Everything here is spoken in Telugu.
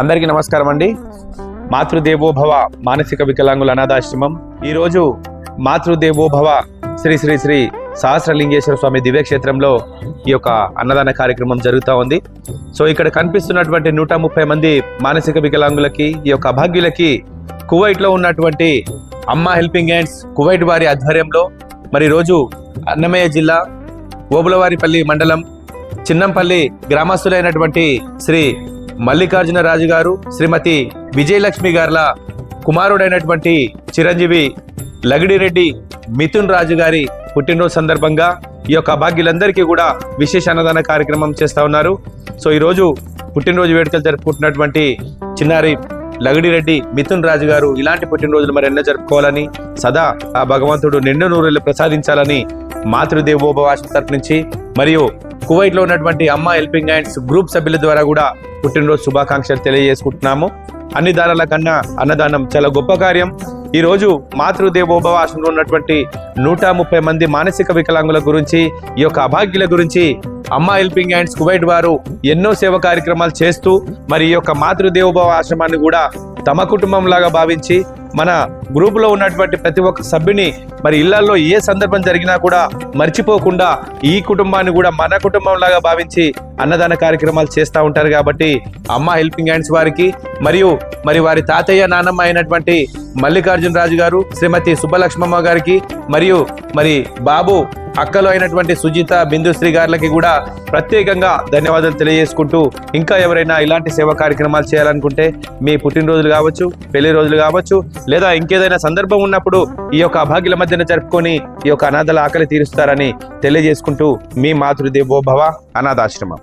అందరికీ నమస్కారం అండి. మాతృదేవోభవ మానసిక వికలాంగుల అనాథాశ్రమం. ఈరోజు మాతృదేవోభవ శ్రీ శ్రీ శ్రీ సహస్రలింగేశ్వర స్వామి దివ్యక్షేత్రంలో ఈ యొక్క అన్నదాన కార్యక్రమం జరుగుతూ ఉంది. సో ఇక్కడ కనిపిస్తున్నటువంటి నూట ముప్పై మంది మానసిక వికలాంగులకి ఈ యొక్క అభాగ్యులకి కువైట్లో ఉన్నటువంటి అమ్మ హెల్పింగ్ హ్యాండ్స్ కువైట్ వారి ఆధ్వర్యంలో మరి రోజు అన్నమయ్య జిల్లా ఓబులవారిపల్లి మండలం చిన్నంపల్లి గ్రామస్తులైనటువంటి శ్రీ మల్లికార్జున రాజు గారు శ్రీమతి విజయలక్ష్మి గార్ల కుమారుడైనటువంటి చిరంజీవి లగిడిరెడ్డి మిథున్ రాజు గారి పుట్టినరోజు సందర్భంగా ఈ యొక్క భాగ్యులందరికీ కూడా విశేష అన్నదాన కార్యక్రమం చేస్తా ఉన్నారు. సో ఈరోజు పుట్టినరోజు వేడుకలు జరుపుకుంటున్నటువంటి చిన్నారి లగిడిరెడ్డి మిథున్ రాజు గారు ఇలాంటి పుట్టినరోజులు మరి ఎన్నో జరుపుకోవాలని సదా ఆ భగవంతుడు నిండు నూరులు ప్రసాదించాలని మాతృదేవోభవాస తరపు నుంచి మరియు కువైట్లో ఉన్నటువంటి అమ్మ హెల్పింగ్ హ్యాండ్స్ గ్రూప్ సభ్యుల ద్వారా కూడా పుట్టినరోజు శుభాకాంక్షలు తెలియజేసుకుంటున్నాము. అన్ని దానాల కన్నా అన్నదానం చాలా గొప్ప కార్యం. ఈ రోజు మాతృదేవోభవ ఆశ్రమంలో ఉన్నటువంటి నూట ముప్పై మంది మానసిక వికలాంగుల గురించి ఈ యొక్క అభాగ్యుల గురించి అమ్మ హెల్పింగ్ హ్యాండ్స్ కువైట్ వారు ఎన్నో సేవ కార్యక్రమాలు చేస్తూ మరి ఈ యొక్క మాతృదేవోభవ ఆశ్రమాన్ని కూడా తమ కుటుంబం లాగా భావించి మన గ్రూపులో ఉన్నటువంటి ప్రతి ఒక్క సభ్యుని మరి ఇళ్ళలో ఏ సందర్భం జరిగినా కూడా మర్చిపోకుండా ఈ కుటుంబాన్ని కూడా మన కుటుంబం లాగా భావించి అన్నదాన కార్యక్రమాలు చేస్తూ ఉంటారు కాబట్టి అమ్మ హెల్పింగ్ హ్యాండ్స్ వారికి మరియు మరి వారి తాతయ్య నానమ్మ అయినటువంటి మల్లికార్జున రాజు గారు శ్రీమతి సుబ్బలక్ష్మమ్మ గారికి మరియు మరి బాబు అక్కలు అయినటువంటి సుజిత బిందుశ్రీ గారికి కూడా ప్రత్యేకంగా ధన్యవాదాలు తెలియజేసుకుంటూ ఇంకా ఎవరైనా ఇలాంటి సేవా కార్యక్రమాలు చేయాలనుకుంటే మీ పుట్టినరోజులు కావచ్చు పెళ్ళి రోజులు కావచ్చు లేదా ఇంకేదైనా సందర్భం ఉన్నప్పుడు ఈ యొక్క అభాగ్యుల మధ్యన జరుపుకొని ఈ యొక్క అనాథల ఆకలి తీరుస్తారని తెలియజేసుకుంటూ మీ మాతృదేవోభవ అనాథాశ్రమం.